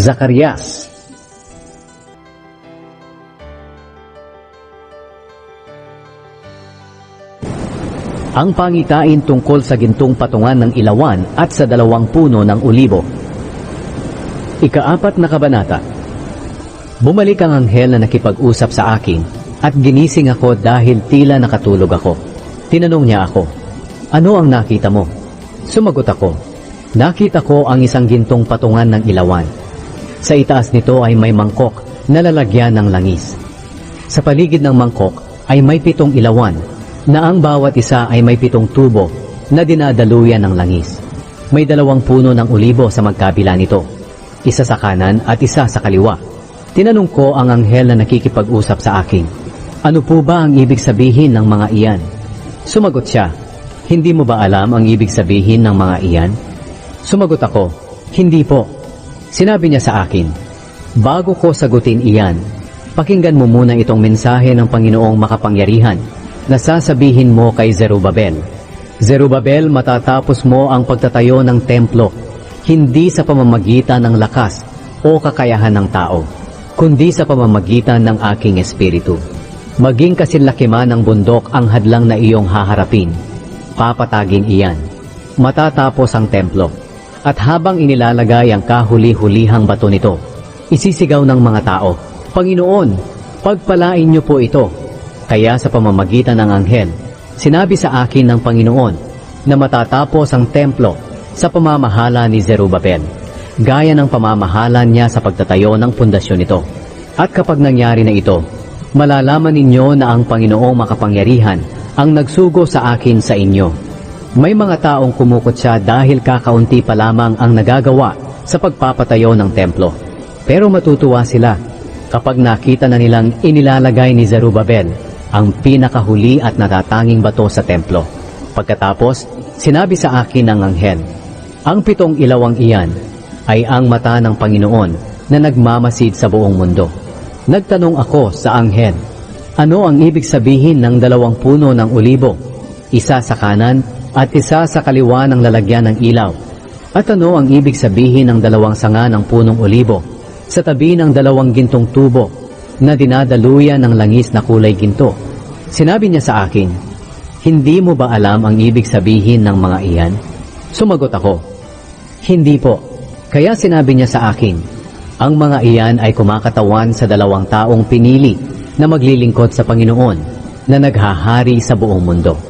Zacarias Ang pangitain tungkol sa gintong patungan ng ilawan at sa dalawang puno ng ulibo. Ikaapat na kabanata. Bumalik ang anghel na nakipag-usap sa akin at ginising ako dahil tila nakatulog ako. Tinanong niya ako, Ano ang nakita mo? Sumagot ako, Nakita ko ang isang gintong patungan ng ilawan. Sa itaas nito ay may mangkok na lalagyan ng langis. Sa paligid ng mangkok ay may pitong ilawan na ang bawat isa ay may pitong tubo na dinadaluyan ng langis. May dalawang puno ng ulibo sa magkabila nito, isa sa kanan at isa sa kaliwa. Tinanong ko ang anghel na nakikipag-usap sa akin, Ano po ba ang ibig sabihin ng mga iyan? Sumagot siya, Hindi mo ba alam ang ibig sabihin ng mga iyan? Sumagot ako, Hindi po. Sinabi niya sa akin, Bago ko sagutin iyan, pakinggan mo muna itong mensahe ng Panginoong makapangyarihan na sasabihin mo kay Zerubabel. Zerubabel, matatapos mo ang pagtatayo ng templo, hindi sa pamamagitan ng lakas o kakayahan ng tao, kundi sa pamamagitan ng aking espiritu. Maging kasinlaki man ng bundok ang hadlang na iyong haharapin, papatagin iyan. Matatapos ang templo, at habang inilalagay ang kahuli-hulihang bato nito, isisigaw ng mga tao, Panginoon, pagpalain niyo po ito. Kaya sa pamamagitan ng anghel, sinabi sa akin ng Panginoon na matatapos ang templo sa pamamahala ni Zerubabel, gaya ng pamamahala niya sa pagtatayo ng pundasyon nito. At kapag nangyari na ito, malalaman ninyo na ang Panginoong makapangyarihan ang nagsugo sa akin sa inyo. May mga taong kumukot siya dahil kakaunti pa lamang ang nagagawa sa pagpapatayo ng templo. Pero matutuwa sila kapag nakita na nilang inilalagay ni Zerubabel ang pinakahuli at natatanging bato sa templo. Pagkatapos, sinabi sa akin ng anghel, ang pitong ilawang iyan ay ang mata ng Panginoon na nagmamasid sa buong mundo. Nagtanong ako sa anghel, ano ang ibig sabihin ng dalawang puno ng ulibo? Isa sa kanan at isa sa kaliwa ng lalagyan ng ilaw. At ano ang ibig sabihin ng dalawang sanga ng punong olibo sa tabi ng dalawang gintong tubo na dinadaluyan ng langis na kulay ginto? Sinabi niya sa akin, Hindi mo ba alam ang ibig sabihin ng mga iyan? Sumagot ako, Hindi po. Kaya sinabi niya sa akin, Ang mga iyan ay kumakatawan sa dalawang taong pinili na maglilingkod sa Panginoon na naghahari sa buong mundo.